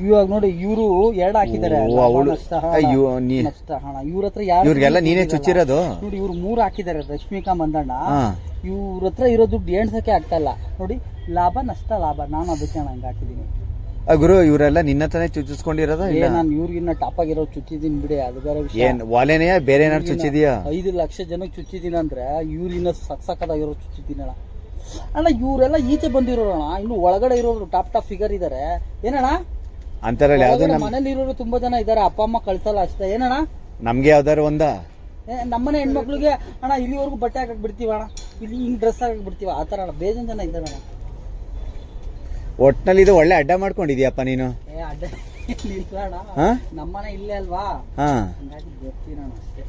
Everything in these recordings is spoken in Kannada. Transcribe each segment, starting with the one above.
ಇವಾಗ ನೋಡಿ ಇವರು ಎರಡು ಹಾಕಿದ್ದಾರೆ ಓ, ಅವ್ಳು- ಅಯ್ಯೋ, ನೀ- ಇವ್ರ ಹತ್ರ ಯಾರು ಇವ್ರಿಗೆಲ್ಲ ನೀನೇ ಚುಚ್ಚಿರೋದು? ನೋಡಿ ಇವ್ರು ಮೂರು ಹಾಕಿದ್ದಾರೆ ರಶ್ಮಿಕಾ ಮಂದಣ್ಣ. ಹಾ. ಇವ್ರ ಹತ್ರ ಇರೋ ದುಡ್ಡು ಎಣ್ಸಕ್ಕೆ ಆಗ್ತಾ ಇಲ್ಲ. ನೋಡಿ ಲಾಭ ನಷ್ಟ ಲಾಭ. ನಾನು ಅದಕ್ಕೆ ಹಂಗೆ ಹಾಕಿದ್ದೀನಿ. ಆ, ಗುರು ಇವರೆಲ್ಲ ನಿನ್ನ ತಾನೇ ಚುಚ್ಚಿಸ್ಕೊಂಡಿರೋದ ಇಲ್ಲ? ನಾನು ಇವ್ರಿಗಿನ್ನ ಟಾಪ್ ಆಗಿರೋ ಚುಚ್ಚಿದ್ದೀನಿ ಬಿಡಿ ಅದು ಬೇರೆ ವಿಷಯ. ಏನ್ ಒಲೆನೆಯ ಬೇರೆ ಏನಾರು ಚುಚ್ಚಿದ್ಯಾ? ಐದು ಲಕ್ಷ ಜನಕ್ಕೆ ಚುಚ್ಚಿದ್ದೀನಿ ಅಂದ್ರೆ ಇವ್ರಿನ್ನ ಸಕ್ ಇರೋ ಚುಚ್ಚಿದ್ದೀನಣ್ಣ ಅಣ್ಣ. ಇವರೆಲ್ಲ ಈಚೆ ಬಂದಿರೋಣ ಇನ್ನು ಒಳಗಡೆ ಇರೋರು ಟಾಪ್ ಟಾಪ್ ಫಿಗರ್ ಇದಾರೆ. ಏನಣ್ಣ? ಅಂತರಲ್ಲಿ ಯಾವ್ದು ನಮ್ ಮನೇಲಿ ಇರೋರು ತುಂಬಾ ಜನ ಇದಾರೆ ಅಪ್ಪ ಅಮ್ಮ ಕಳ್ಸಲ್ಲ ಅಷ್ಟೇ. ಏನಣ್ಣ? ನಮ್ಗೆ ಯಾವ್ದಾರು ಒಂದ? ನಮ್ಮನೆ ಹೆಣ್ಮಕ್ಳಿಗೆ ಅಣ್ಣ ಇಲ್ಲಿವರೆಗೂ ಬಟ್ಟೆ ಹಾಕಕ್ ಬಿಡ್ತೀವ ಅಣ್ಣ? ಇಲ್ಲಿ ಹಿಂಗ್ ಡ್ರೆಸ್ ಹಾಕಕ್ ಬಿಡ್ತೀವ? ಆತರ ಅಣ್ಣ ಬೇಜನ್ ಜನ ಇದ್ದಾರಣ್ಣ ಒಟ್ನಲ್ಲಿ ಇದು ಒಳ್ಳೆ ಅಡ್ಡ ಮಾಡ್ಕೊಂಡಿದ್ಯಪ್ಪ ನೀನು. ಏ ಅಡ್ಡ ಇಲ್ಲ ಅಣ್ಣ. ಹಾ? ನಮ್ಮನೆ ಇಲ್ಲೇ ಅಲ್ವಾ? ಹಾ. ಹಂಗಾಗಿ ಬರ್ತೀನಣ್ಣ ಅಷ್ಟೇ.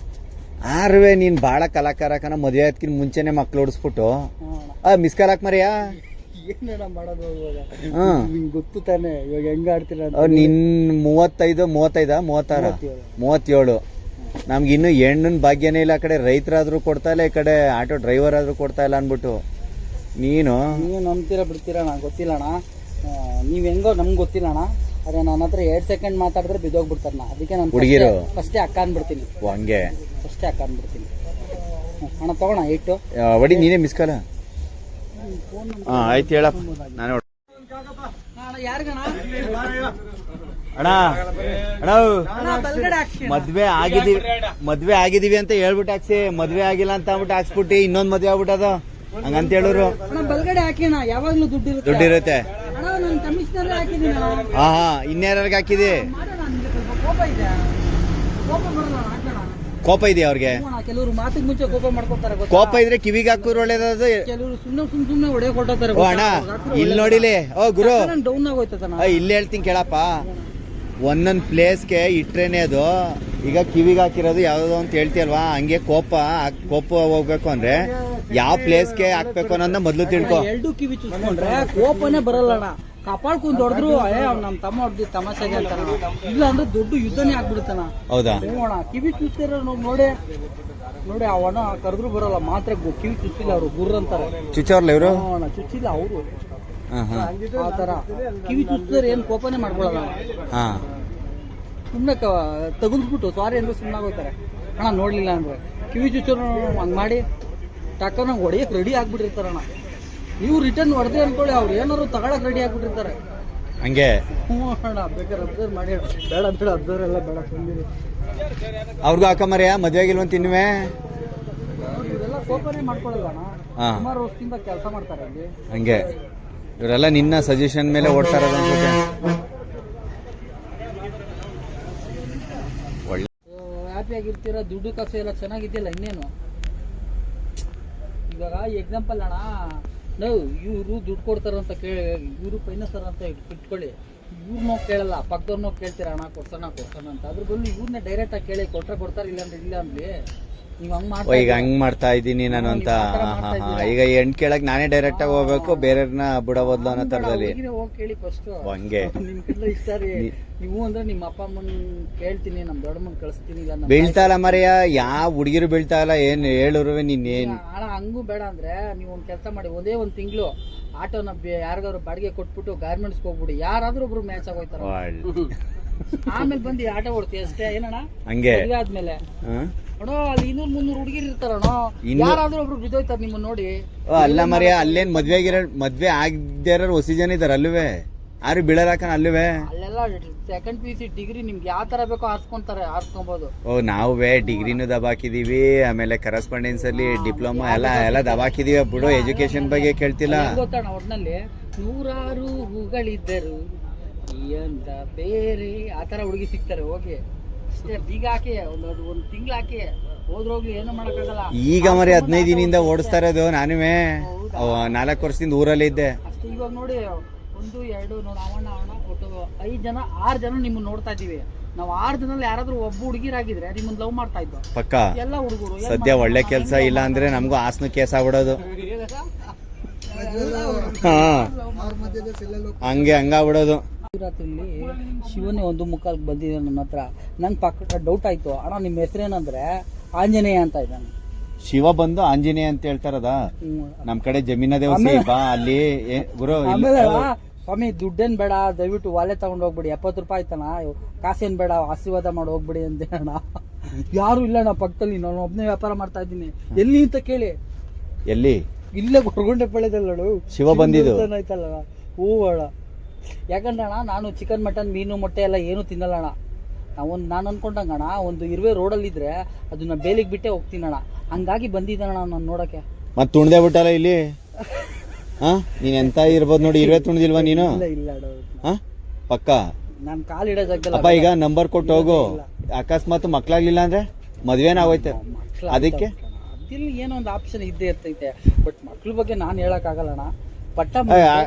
ಆರ್ವೆ ನೀನ್ ಬಾಳ ಕಲಾಕಾರ ಕಣ ಮದ್ವೆ ಆದ್ಕಿನ್ ಮುಂಚೆನೆ ಮಕ್ಳು ಓಡಿಸ್ಬಿಟ್ಟು. ಹ್ಞೂ ಅಣ್ಣ. ಆ ಮಿಸ್ ಕಾಲ್ ಹಾಕ್ ಮರಿಯಾ ಏನಣ್ಣ ಮಾಡೋದು ಇವಾಗ. ಹ್ಮ್ ನಿಂಗೆ ಗೊತ್ತು ತಾನೆ ಇವಾಗ ಹೆಂಗ ಆಡ್ತೀರ ಅಂತ ಅವ್ರ್ ನಿನ್ ಮೂವತ್ತೈದು ಮೂವತ್ತೈದ ಮೂವತ್ತಾರ? ಮೂವತ್ತೇಳು. ಮೂವತ್ತೇಳು. ನಮ್ಗೆ ಇನ್ನು ಹೆಣ್ಣಿನ ಭಾಗ್ಯನೇ ಇಲ್ಲ ಆ ಕಡೆ ರೈತರಾದ್ರೂ ಕೊಡ್ತಾ ಇಲ್ಲ ಈ ಕಡೆ ಆಟೋ ಡ್ರೈವರ್ ಆದ್ರೂ ಕೊಡ್ತಾ ಇಲ್ಲ ಅನ್ಬಿಟ್ಟು ನೀನು? ನೀವು ನಂಬ್ತೀರಾ ಬಿಡ್ತೀರಣ್ಣ ಗೊತ್ತಿಲ್ಲ ಅಣ್ಣ. ಆ, ನೀವ್ ಹೆಂಗೋ ನಮ್ಗೆ ಗೊತ್ತಿಲ್ಲ ಅಣ್ಣ. ಅದೇ ನನ್ನ ಹತ್ರ ಎರಡ್ ಸೆಕೆಂಡ್ ಮಾತಾಡಿದ್ರೆ ಬಿದ್ದೋಗ್ಬಿಡ್ತಾರಣ್ಣ. ಅದಕ್ಕೆ ನಾನು ಹುಡ್ಗಿರು? ಫಸ್ಟೇ ಅಕ್ಕ ಅಂದ್ಬಿಡ್ತೀನಿ. ಓ, ಹಂಗೆ. ಫಸ್ಟೇ ಅಕ್ಕ ಅಂದ್ಬಿಡ್ತೀನಿ. ಹ್ಮ್, ಅಣ್ಣ ತಗೋಣ ಇಟ್ಟು ಆ, ಒಡಿ ನೀನೇ ಮಿಸ್ಕಲ್ಲ ಕಾಲ ಹಾ ಆಯ್ತು ಹೇಳಪ್ಪ. ನಾನು ಅಣ್ಣ. ಮದ್ವೆ ಆಗಿದೀವಿ ಮದ್ವೆ ಆಗಿದೀವಿ ಅಂತ ಹೇಳ್ಬಿಟ್ಟು ಹಾಕ್ಸಿ. ಮದ್ವೆ ಆಗಿಲ್ಲ ಅಂತ ಅಂದ್ಬಿಟ್ಟು ಹಾಕ್ಸ್ಬಿಟ್ಟು. ಇನ್ನೊಂದ್ ಮದ್ವೆ ಆಗ್ಬಿಟ್ಟದ ಹಂಗಂತ ಹೇಳೋರು. ಬಲ್ಗಡೆ ಹಾಕಿ ಅಣ್ಣ ಯಾವಾಗ್ಲೂ ದುಡ್ಡು ದುಡ್ಡಿರುತ್ತೆ ಹಾ ಹಾ ಇನ್ಯಾರಿಗೆ ಹಾಕಿದಿ? ಕೋಪ ಇದೆ ಅಣ್ಣ ಇದೆಯಾ ಅವ್ರಿಗೆ ಕೆಲವರು ಮಾತಿಗೆ ಮುಂಚೆ ಕೋಪ ಮಾಡ್ಕೊತಾರೆ? ಕೋಪ ಇದ್ರೆ ಕಿವಿಗೆ ಹಾಕೋರು ಒಳ್ಳೇದದು ಕೆಲವರು ಸುಮ್ಮನೆ ಸುಮ್ ಸುಮ್ನೆ ಒಡೆ ಕೊಟ್ಟಾರೆ ಓ ಅಣ್ಣ ಇಲ್ಲಿ ನೋಡಿಲಿ. ಓ ಗುರು. ಡೌನ್ ಆಗೋಯ್ತದ ಇಲ್ಲಿ ಹೇಳ್ತೀನಿ ಕೇಳಪ್ಪ. ಒಂದೊಂದು ಪ್ಲೇಸ್ಗೆ ಇಟ್ರೇನೆ ಅದು. ಈಗ ಕಿವಿಗೆ ಹಾಕಿರೋದು ಯಾವುದೋ ಅಂತ ಹೇಳ್ತೀಯಲ್ವಾ? ಹಂಗೆ ಕೋಪ ಕೋಪ ಹೋಗ್ಬೇಕು ಅಂದ್ರೆ ಯಾವ ಪ್ಲೇಸ್ಗೆ ಹಾಕ್ಬೇಕು ಅನ್ನೋದನ್ನ ಮೊದ್ಲು ತಿಳ್ಕೊ. ಎರಡು ಕಿವಿ ಚುಚ್ಕೊಂಡ್ರೆ ಕೋಪನೇ ಬರಲ್ಲ ಅಣ್ಣ ಕಪಾಳ್ಕೊಂಡ್ ಹೊಡೆದ್ರು ಏ ಅವ್ನ್ ನಮ್ ತಮ್ಮ ಹೊಡ್ದಿ ತಮಾಷೆಗೆ ಅಂತಾನ. ಇಲ್ಲ ಅಂದ್ರೆ ದೊಡ್ಡ ಯುದ್ಧನೇ ಆಗ್ಬಿಡ್ತಾನ. ಹೌದಾ? ಅಣ್ಣ ಕಿವಿ ಚುಚ್ಚಿರ ನೋಡಿ ನೋಡಿ. ಅವನ ಕರೆದ್ರು ಬರಲ್ಲ ಮಾತ್ರ ಕಿವಿ ಚುಚ್ಚಿಲ್ಲ ಅವರು ಗುರ್ರ ಅಂತಾರೆ. ಚುಚ್ಚೋರ್ಲ ಇವರು? ಚುಚ್ಚಿಲ್ಲ ಅವರು. ಆ ತರ ಕಿವಿ ಚುಚ್ಚಿದ್ರೆ ಏನ್ ಕೋಪನೇ ಮಾಡ್ಕೊಳಲ್ಲ. ಹಾ. ಸುಮ್ಮನೆ ತೆಗೆದ್ಬಿಟ್ಟು ಸಾರಿ ಅಂದ್ರೆ ಸುಮ್ಮನೆ ಆಗೋತಾರೆ ಅಣ್ಣ ನೋಡ್ಲಿಲ್ಲ ಅಂದ್ರೆ. ಕಿವಿ ಚುಚ್ಚರು ಹಂಗ್ ಮಾಡಿ ಟಕ್ಕನ ಹೊಡೆಯಕ್ ರೆಡಿ ಆಗ್ಬಿಟ್ಟಿರ್ತಾರಣ್ಣ. ನೀವು ರಿಟರ್ನ್ ಹೊಡೆದ್ರೆ ಅನ್ಕೊಳ್ಳಿ ಅವ್ರು ಏನಾದ್ರು ತಗೊಳಕ್ ರೆಡಿ ಆಗ್ಬಿಟ್ಟಿರ್ತಾರೆ. ಹಂಗೆ. ಬೇಕಾದ್ರೆ ಅಬ್ಸರ್ವ್ ಮಾಡಿ ಬೇಡ ಬೇಡ ಅಬ್ಸರ್ವ್ ಎಲ್ಲ ಬೇಡ ಸುಮ್ಮನೆ ಅವ್ರಿಗೂ ಹಾಕಮರ್ಯ ಮದ್ವೆ ಆಗಿಲ್ವಂತ ಇನ್ನುವೆ? ಇವೆಲ್ಲ ಕೋಪನೇ ಮಾಡ್ಕೊಳ್ಳಲ್ಲ ಹಾ. ಸುಮಾರು ವರ್ಷದಿಂದ ಕೆಲಸ ಮಾಡ್ತಾರೆ ಅಲ್ಲಿ. ಹಂಗೆ. ಇವರೆಲ್ಲ ನಿನ್ನ ಸಜೆಷನ್ ಮೇಲೆ ಓಡ್ತಾ ಇರೋದು ಅನ್ಸುತ್ತೆ. ಒಳ್ಳೆ ಹ್ಯಾಪಿ ಆಗಿರ್ತೀರ? ದುಡ್ಡು ಕಾಸು ಎಲ್ಲ ಚೆನ್ನಾಗಿದೆಯಲ್ಲ ಇನ್ನೇನು? ಇವಾಗ ಎಕ್ಸಾಂಪಲ್ ಅಣ್ಣ ನಾವು ಇವರು ದುಡ್ಡು ಕೊಡ್ತಾರಂತ ಕೇಳಿ, ಇವರು ಫೈನಾನ್ಸರ್ ಅಂತ ಇಟ್ಕೊಳ್ಳಿ. ಇವ್ರನ್ನೋ ಕೇಳಲ್ಲ ಪಕ್ಕದವ್ರನ್ನೋ ಕೇಳ್ತೀರ? ಹಣ ಕೊಡ್ಸೋಣ ಕೊಡ್ಸೋಣ ಅಂತ. ಅದ್ರ ಬದಲು ಇವ್ರನ್ನ ಡೈರೆಕ್ಟಾಗಿ ಕೇಳಿ ಕೊಟ್ಟರೆ ಕೊಡ್ತಾರೆ ಇಲ್ಲ ಅಂದ್ರೆ ಇಲ್ಲ ಅಂದ್ಲಿ. ನೀವು ಓ, ಈಗ ಹಂಗ್ ಮಾಡ್ತಾ ಇದ್ದೀನಿ ನಾನು ಅಂತ. ಹಾ, ಹಾ, ಈಗ ಹೆಣ್ ಕೇಳಕ್ ನಾನೇ ಡೈರೆಕ್ಟ್ ಆಗಿ ಹೋಗ್ಬೇಕು ಬೇರೆಯವ್ರನ್ನ ಬಿಡಬದ್ಲು ಅನ್ನೋ ತರದಲ್ಲಿ ಹೋಗಿ ಕೇಳಿ ಫಸ್ಟ್ ಹಂಗೆ. ನೀವು ಅಂದ್ರೆ ನಿಮ್ಮ ಅಪ್ಪ ಅಮ್ಮನ್ ಕೇಳ್ತೀನಿ ನಮ್ ದೊಡ್ಡಮ್ಮನ್ ಕಳಿಸ್ತೀನಿ ಇಲ್ಲ ಬೀಳ್ತಾ ಇಲ್ಲ ಮರೆಯ ಯಾವ ಹುಡುಗಿರು ಬೀಳ್ತಾ ಇಲ್ಲ ಏನ್ ಹೇಳುರುವೆ ನೀನ್ ಏನ್? ಹಂಗೂ ಬೇಡ ಅಂದ್ರೆ ನೀವು ಒಂದ್ ಕೆಲಸ ಮಾಡಿ ಒಂದೇ ಒಂದ್ ತಿಂಗಳು ಆಟೋನ ಯಾರಿಗಾದ್ರು ಬಾಡಿಗೆ ಕೊಟ್ಬಿಟ್ಟು ಗಾರ್ಮೆಂಟ್ಸ್ ಹೋಗ್ಬಿಡಿ ಯಾರಾದ್ರೂ ಒಬ್ರು ಮ್ಯಾಚ್ ಆಗೋಯ್ತಾರ. ಆಮೇಲೆ ಬಂದು ಆಟ ಓಡ್ತೀವಿ ಅಷ್ಟೇ ಏನಣ್ಣ? ಹಂಗೆ. ಮದ್ವೆ ಆದ್ಮೇಲೆ? ಅಣ್ಣ ಅಲ್ಲಿ ಇನ್ನೂರ್ ಮುನ್ನೂರ್ ಹುಡುಗಿರ್ ಇರ್ತಾರಣ್ಣ. ಯಾರಾದ್ರೂ ಒಬ್ರು ಬಿದ್ದೋಯ್ತಾರ ನಿಮ್ಮನ್ನ ನೋಡಿ. ಓ, ಅಲ್ಲ ಮಾರ್ಯಾ ಅಲ್ಲೇನ್ ಮದ್ವೆ ಆಗಿರೋ ಮದ್ವೆ ಆಗದೇ ಇರೋರು ಹೊಸಿ ಜನ ಇದಾರ ಅಲ್ಲುವೆ. ಯಾರು ಬೀಳರಾಕನ ಅಲ್ಲುವೆ? ಅಲ್ಲೆಲ್ಲ ಸೆಕೆಂಡ್ ಪಿ ಸಿ ಡಿಗ್ರಿ ನಿಮ್ಗೆ ಯಾವ ತರ ಬೇಕೋ ಆರ್ಸ್ಕೊಂತಾರೆ ಆರ್ಸ್ಕೊಬೋದು ಓ ನಾವೇ ಡಿಗ್ರಿನೂ ದಬಾಕಿದೀವಿ ಆಮೇಲೆ ಕರೆಸ್ಪಾಂಡೆನ್ಸ್ ಅಲ್ಲಿ ಡಿಪ್ಲೊಮಾ ಎಲ್ಲ ಎಲ್ಲ ದಬಾಕಿದೀವಿ ಬಿಡು ಎಜುಕೇಶನ್ ಬಗ್ಗೆ ಕೇಳ್ತಿಲ್ಲ. ಏನ್ ಗೊತ್ತಣ್ಣ ಒಟ್ನಲ್ಲಿ? ನೂರಾರು ಹೂಗಳಿದ್ದರು. ಅಂತ ಬೇರೆ ಆ ತರ ಹುಡುಗಿ ಸಿಗ್ತಾರೆ ಹೋಗಿ. ಅಷ್ಟೇ ಬೀಗ ಹಾಕಿ ಒಂದ್ ಒಂದ್ ತಿಂಗ್ಳು ಹಾಕಿ ಹೋದ್ರೋಗ್ಲಿ ಏನು ಮಾಡಕ್ಕಾಗಲ್ಲ. ಈಗ ಮರಿ ಹದಿನೈದು ದಿನದಿಂದ ಓಡಿಸ್ತಾ ಇರೋದು ನಾನುವೇ. ನಾಲ್ಕು ವರ್ಷದಿಂದ ಊರಲ್ಲಿ ಇದ್ದೆ. ಅಷ್ಟೇ ಇವಾಗ ನೋಡಿ ಒಂದು ಎರಡು ನೋಡಿ ಅವಣ್ಣ ಅವಣ್ಣ ಒಟ್ಟು ಐದ್ ಜನ ಆರ್ ಜನ ನಿಮ್ಮನ್ನ ನೋಡ್ತಾ ಇದ್ದೀವಿ. ನಾವು ಆರ್ ಜನದಲ್ಲಿ ಯಾರಾದ್ರೂ ಒಬ್ಬ ಹುಡುಗಿರಾಗಿದ್ರೆ ನಿಮ್ಮನ್ನ ಲವ್ ಮಾಡ್ತಾ ಇದ್ದೋ. ಪಕ್ಕ. ಎಲ್ಲ ಹುಡುಗರು ಸದ್ಯ ಒಳ್ಳೆ ಕೆಲಸ ಇಲ್ಲ ಅಂದ್ರೆ ನಮಗೂ ಆಸನ ಕೇಸ್ ಆಗ್ಬಿಡೋದು. ಹಾ. ಹಂಗೆ ಹಂಗಾಗ್ಬಿಡೋದು. ರಾತ್ರಿಲಿ ಶಿವನೇ ಒಂದು ಮುಖಕ್ಕೆ ಬಂದಿದೆ ನನ್ನ ಹತ್ರ. ನಂಗೆ ಪಕ್ಕ ಡೌಟ್ ಆಯ್ತು. ಅಣ್ಣ ನಿಮ್ಮ ಹೆಸರೇನಂದ್ರೆ? ಆಂಜನೇಯ ಅಂತ ಇದ್ದಾನೆ. ಶಿವ ಬಂದು ಆಂಜನೇಯ ಅಂತ ಹೇಳ್ತಾರದ? ನಮ್ ಕಡೆ ಜಮೀನ ಬಾ ಅಲ್ಲಿ ಏ- ಗುರು ಇಲ್ಲಿ- ಆಮೇಲೆ ಸ್ವಾಮಿ ದುಡ್ಡೇನ್ ಬೇಡ ದಯವಿಟ್ಟು ವಾಲೆ ತಗೊಂಡ್ ಹೋಗ್ಬಿಡಿ. ಎಪ್ಪತ್ತು ರೂಪಾಯಿ ಆಯ್ತಣ್ಣ. ಕಾಸೇನ್ ಬೇಡ ಆಶೀರ್ವಾದ ಮಾಡಿ ಹೋಗ್ಬಿಡಿ ಅಂತ ಅಣ್ಣ. ಯಾರು ಇಲ್ಲ ಅಣ್ಣ ಪಕ್ಕದಲ್ಲಿ. ನಾನು ಒಬ್ಬನೇ ವ್ಯಾಪಾರ ಮಾಡ್ತಾ ಇದ್ದೀನಿ. ಎಲ್ಲಿ ಅಂತ ಕೇಳಿ. ಎಲ್ಲಿ? ಇಲ್ಲೇ ಗೊರಗುಂಡೆ ಪಳ್ಯದಲ್ಲ ಶಿವ ಬಂದಿದ್ದು. ಹೂ ಅಣ್ಣ. ಯಾಕಂದ್ರೆ ಅಣ್ಣ ನಾನು ಚಿಕನ್ ಮಟನ್ ಮೀನು ಮೊಟ್ಟೆ ಎಲ್ಲ ಏನು ತಿನ್ನಲ್ಲ ಅಣ್ಣ. ನಾವೊಂದು ನಾನು ಅಂದ್ಕೊಂಡಂಗೆ ಅಣ್ಣ ಒಂದು ಇರುವೆ ರೋಡಲ್ಲಿ ಇದ್ರೆ ಅದನ್ನ ಬೇಲಿಗೆ ಬಿಟ್ಟೆ ಹೋಗ್ತೀನಿ ಅಣ್ಣ. ಹಂಗಾಗಿ ಬಂದಿದ್ದಾನ ನಾನು ನೋಡಕ್ಕೆ. ಮತ್ತೆ ತುಣ್ದೆ ಬಿಟ್ಟಲ್ಲ ಇಲ್ಲಿ? ಹಾ? ನೀನ್ ಎಂತ ಇರ್ಬೋದು ನೋಡಿ ಇರುವೆ ತುಣ್ದಿಲ್ವಾ ನೀನು? ಇಲ್ಲ ಹಾ? ಪಕ್ಕ? ನಾನು ಕಾಲಿಡೋ ಜಾಗದಲ್ಲಿ ಅಪ್ಪ ಈಗ ನಂಬರ್ ಕೊಟ್ಟು ಹೋಗು. ಅಕಸ್ಮಾತ್ ಮಕ್ಳಾಗ್ಲಿಲ್ಲ ಅಂದ್ರೆ ಮದ್ವೆನ ಆಗೋಯ್ತೆ. ಅದಕ್ಕೆ? ಅದಿಲ್ಲಿ ಏನೋ ಒಂದು ಆಪ್ಷನ್ ಇದ್ದೇ ಇರ್ತೈತೆ. ಬಟ್ ಮಕ್ಳ ಬಗ್ಗೆ ನಾನು ಹೇಳಕ್ ಆಗಲ್ಲ ಅಣ್ಣ. ಪಟ್ಟ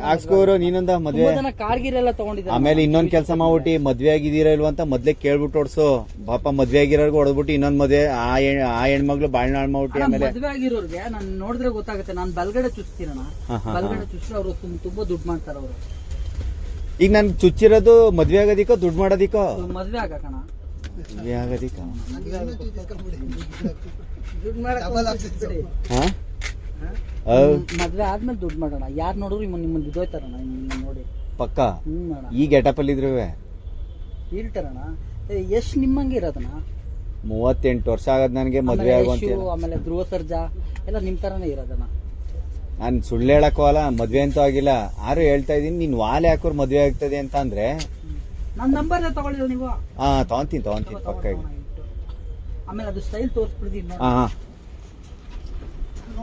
ಹಾಕ್ಸ್ಕೋರು ನೀನೊಂದ ಮದ್ವೆ ತುಂಬಾ ಜನ ಕಾರ್ಗಿರೆಲ್ಲ ತಗೊಂಡಿದ್ದಾರೆ. ಆಮೇಲೆ ಇನ್ನೊಂದ್ ಕೆಲಸ ಮಾಡ್ಬಿಟ್ಟು ಮದ್ವೆ ಆಗಿದ್ದೀರಾ ಇಲ್ವಾ ಅಂತ ಮೊದ್ಲೇ ಕೇಳ್ಬಿಟ್ಟು ಓಡ್ಸು. ಪಾಪ ಮದ್ವೆ ಆಗಿರೋರ್ಗು ಹೊಡೆದ್ಬಿಟ್ಟು ಇನ್ನೊಂದ್ ಮದ್ವೆ ಆ ಹೆಣ್ ಆ ಹೆಣ್ಮಗ್ಳು ಬಾಳ್ನಾಳ್ ಮಾಡ್ಬಿಟ್ಟು ಆಮೇಲೆ ಮದ್ವೆ ಆಗಿರೋರ್ಗೆ ನಾನು ನೋಡಿದ್ರೆ ಗೊತ್ತಾಗುತ್ತೆ ನಾನು ಬಲ್ಗಡೆ ಚುಚ್ತೀನಣ್ಣ ಹಾ, ಹಾ, ಬಲ್ಗಡೆ ಚುಚ್ಚಿದ್ರೆ ಅವರು ತುಂಬಾ ದುಡ್ಡು ಮಾಡ್ತಾರೆ ಅವರು. ಈಗ ನನ್ ಚುಚ್ಚಿರೋದು ಮದ್ವೆ ಆಗೋದಿಕ್ಕೋ ದುಡ್ಡು ಮಾಡೋದಿಕ್ಕೋ? ಮದ್ವೆ ಆಗಕಣ ಮದ್ವೆ ಆಗೋದಿಕ್ಕ? ದುಡ್ಡು ಮಾಡಕ್ ಹಾ? ಮದ್ವೆ ಆದ್ಮೇಲೆ ದುಡ್ಡು ಮಾಡೋಣ. ಯಾರು ನೋಡಿದ್ರು ನಿಮ್ಮ ನಿಮ್ಮನ್ನ ನಿಮ್ಮನ್ನ ನೋಡಿ. ಪಕ್ಕ? ಹ್ಮ್ ಅಣ್ಣ ಈ ಗೆಟಪ್ ಅಲ್ಲಿ ಇದ್ರು ಇರ್ತಾರಣ. ಎಷ್ಟು ನಿಮ್ಮಂಗೆ ಇರೋದಣ್ಣ ಮೂವತ್ತೆಂಟು ವರ್ಷ ಆಗದ್ ನನಗೆ ಮದ್ವೆ ಆಮೇಲೆ ಆಗುವಂತ. ಯಶು, ಆಮೇಲೆ ಧ್ರುವ ಸರ್ಜಾ ಎಲ್ಲ ನಿಮ್ ತರನೇ ಇರೋದಣ್ಣ ನಾನು ಸುಳ್ಳು ಹೇಳಕ್ಕೂ ಅಲ್ಲ ಮದ್ವೆ ಅಂತೂ ಆಗಿಲ್ಲ. ಆರು ಹೇಳ್ತಾ ಇದೀನಿ ನೀನ್ ವಾಲೆ ಹಾಕೋರ್ ಮದ್ವೆ ಆಗ್ತದೆ ಅಂತ ಅಂದ್ರೆ? ನನ್ನ ನಂಬರ್ ತಗೊಳ್ಳಿಲ್ಲ ನೀವು? ಹಾ ತಗೊಂತೀನಿ ತಗೊಂತೀನಿ ಪಕ್ಕ. ಆಮೇಲೆ ಅದು ಸ್ಟೈಲ್ ತೋರಿಸ್ಬಿಡ್ತೀನಿ ನೋಡಿ. ಹಾ ಹಾ.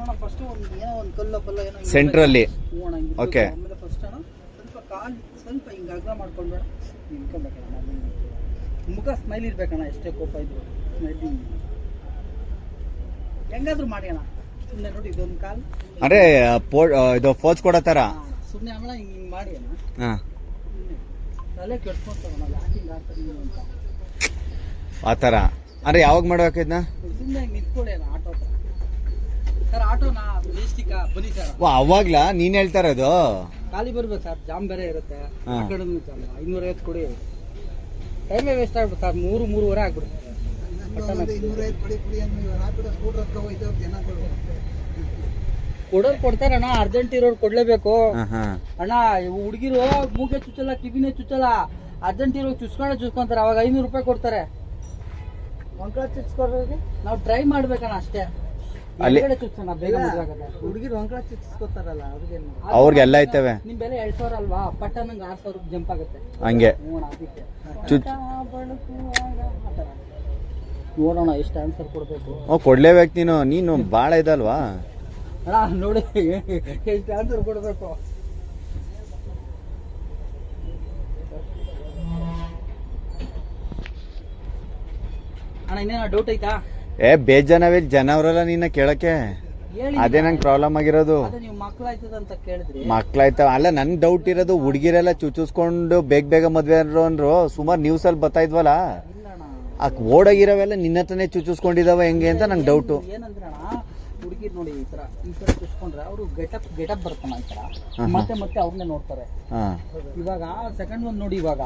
ನೋಡೋಣ. ಫಸ್ಟ್ ಒಂದು ಏನೋ ಒಂದು ಕಲ್ಲು ಬಲ್ಲ ಏನೋ ಸೆಂಟ್ರಲ್ಲಿ. ಇರ್ಬೇಕು. ಆಮೇಲೆ ಫಸ್ಟ್ ಅಣ್ಣ ಸ್ವಲ್ಪ ಕಾಲ್ ಸ್ವಲ್ಪ ಹಿಂಗೆ ಅಗ್ರ ಮಾಡ್ಕೊಂಡ್ಬೇಡ ನಿಂತ್ಕೊಬೇಕಣ್ಣ ಮುಖ ಸ್ಮೈಲ್ ಇರ್ಬೇಕಣ್ಣ ಎಷ್ಟೇ ಕೋಪ ಇದ್ರು. ಸ್ಮೈಲಿಂಗ್ ಹೆಂಗಾದ್ರೂ ಮಾಡಿ ಅಣ್ಣ. ಸುಮ್ಮನೆ ನೋಡಿ ಇದೊಂದು ಕಾಲ್. ಅರೆ ಪೋ ಇದು ಫೋಜ್ ಕೊಡೋ ತರ. ಸುಮ್ಮನೆ ಅಮ್ಮ ಹಿಂಗೆ ಹಿಂಗೆ ಮಾಡಿ ಅಣ್ಣ. ಹಾ. ತಲೆ ಕೆಡ್ಸ್ಕೊಂತಾರಣ್ಣ ಯಾಕೆ ಹಿಂಗೆ ಆಡ್ತಾರೆ ಅಂತ. ಆ ಥರ ಅರೆ ಯಾವಾಗ ಮಾಡ್ಬೇಕಿದ್ನಾ ಸುಮ್ಮನೆ ಹಿಂಗೆ ನಿಂತ್ಕೊಳ್ಳಿ ಅಣ್ಣ ಆಟೋ ಹತ್ರ ಸರ್ ಆಟೋನಾ? ಬನ್ನಿ ಸರ್. ವಾ ಅವಾಗ್ಲಾ? ನೀನ್ ಹೇಳ್ತಾ ಅದು ಖಾಲಿ ಬರ್ಬೇಕು ಸರ್ ಜಾಮ್ ಬೇರೆ ಇರುತ್ತೆ. ಹಾ. ಆ ಕಡೆ ಐನೂರ ಐವತ್ತು ಕೊಡಿ. ಟೈಮೇ ವೇಸ್ಟ್ ಆಗ್ಬಿಡುತ್ತೆ ಸರ್ ಮೂರು ಮೂರುವರೆ ಆಗ್ಬಿಡುತ್ತೆ. ಕೊಡೋರು ಕೊಡ್ತಾರಣ್ಣ ಅರ್ಜೆಂಟ್ ಇರೋರು ಕೊಡ್ಲೇಬೇಕು. ಅಣ್ಣ ಹುಡುಗಿರು ಮೂಗೆ ಚುಚ್ಚಲ್ಲ ಕಿವಿನೇ ಚುಚ್ಚಲ್ಲ. ಅರ್ಜೆಂಟ್ ಇರೋ ಚುಚ್ಕೊಂಡೆ ಚುಚ್ಕೊಂತಾರೆ ಅವಾಗ ಐನೂರು ರೂಪಾಯಿ ಕೊಡ್ತಾರೆ. ಒಂಕಳ ಚುಚ್ಕೊಡ್ರಿ. ನಾವು ಟ್ರೈ ಮಾಡ್ಬೇಕಣ್ಣ ಅಷ್ಟೇ. ಅಲ್ಲಿ- ಹುಡುಗಿರು ಒಂಕಳ ಚುಚ್ಕೋತಾರಲ್ಲ ಅವ್ರಿಗೆ ಅವ್ರಿಗೆಲ್ಲ ಐತವೆ. ನಿಮ್ ಬೆಲೆ ಎರಡ್ ಸಾವಿರ ಅಲ್ವಾ? ಪಟ್ಟ ನಂಗೆ ಆರ್ ಸಾವಿರ ಜಂಪ್ ಆಗುತ್ತೆ. ಹಂಗೆ. ನೋಡೋಣ ಅದಕ್ಕೆ. ಚುಚ್. ನೋಡೋಣ ಎಷ್ಟು ಆನ್ಸರ್ ಕೊಡ್ಬೇಕು. ಓ ಕೊಡ್ಲೇಬೇಕು ನೀನು. ನೀನು ಬಾಳ ಇದಲ್ವಾ? ಅಣ್ಣ ನೋಡಿ ಎಷ್ಟು ಆನ್ಸರ್ ಕೊಡ್ಬೇಕು. ಅಣ್ಣ ಇನ್ನೇನ ಡೌಟ್ ಐತಾ? ಏ ಬೇಜಾನವೇ ಜನ ಅವರಲ್ಲ ನಿನ್ನ ಕೇಳಕ್ಕೆ ಅದೇ ನಂಗೆ ಪ್ರಾಬ್ಲಮ್ ಆಗಿರೋದು. ಮಕ್ಳಾಯ್ತಾವ. ಅಲ್ಲ ನನ್ ಡೌಟ್ ಇರೋದು ಹುಡುಗಿರೆಲ್ಲ ಚುಚ್ಚಿಸ್ಕೊಂಡು ಬೇಗ ಬೇಗ ಮದ್ವೆ ಅಂದ್ರು ಅಂದ್ರು ಸುಮಾರು ನ್ಯೂಸ್ ಅಲ್ಲಿ ಬರ್ತಾ ಇದ್ವಲ್ಲ? ಆ ಓಡಾಗಿರೋವೆಲ್ಲ ನಿನ್ನ ಹತ್ರನೇ ಚುಚ್ಚಿಸ್ಕೊಂಡಿದಾವ ಹೆಂಗೆ ಅಂತ ನಂಗೆ ಡೌಟು ಹುಡುಗಿರ್ ನೋಡಿ ಈ ತರ ಈ ತರ ಚುಚ್ಕೊಂಡ್ರೆ ಅವರು ಗೆಟಪ್ ಗೆಟಪ್ ಬರ್ತಾನ ಈ ತರ ಮತ್ತೆ ಮತ್ತೆ ಅವ್ರನ್ನೇ ನೋಡ್ತಾರೆ. ಇವಾಗ ಸೆಕೆಂಡ್ ಒಂದ್ ನೋಡಿ ಇವಾಗ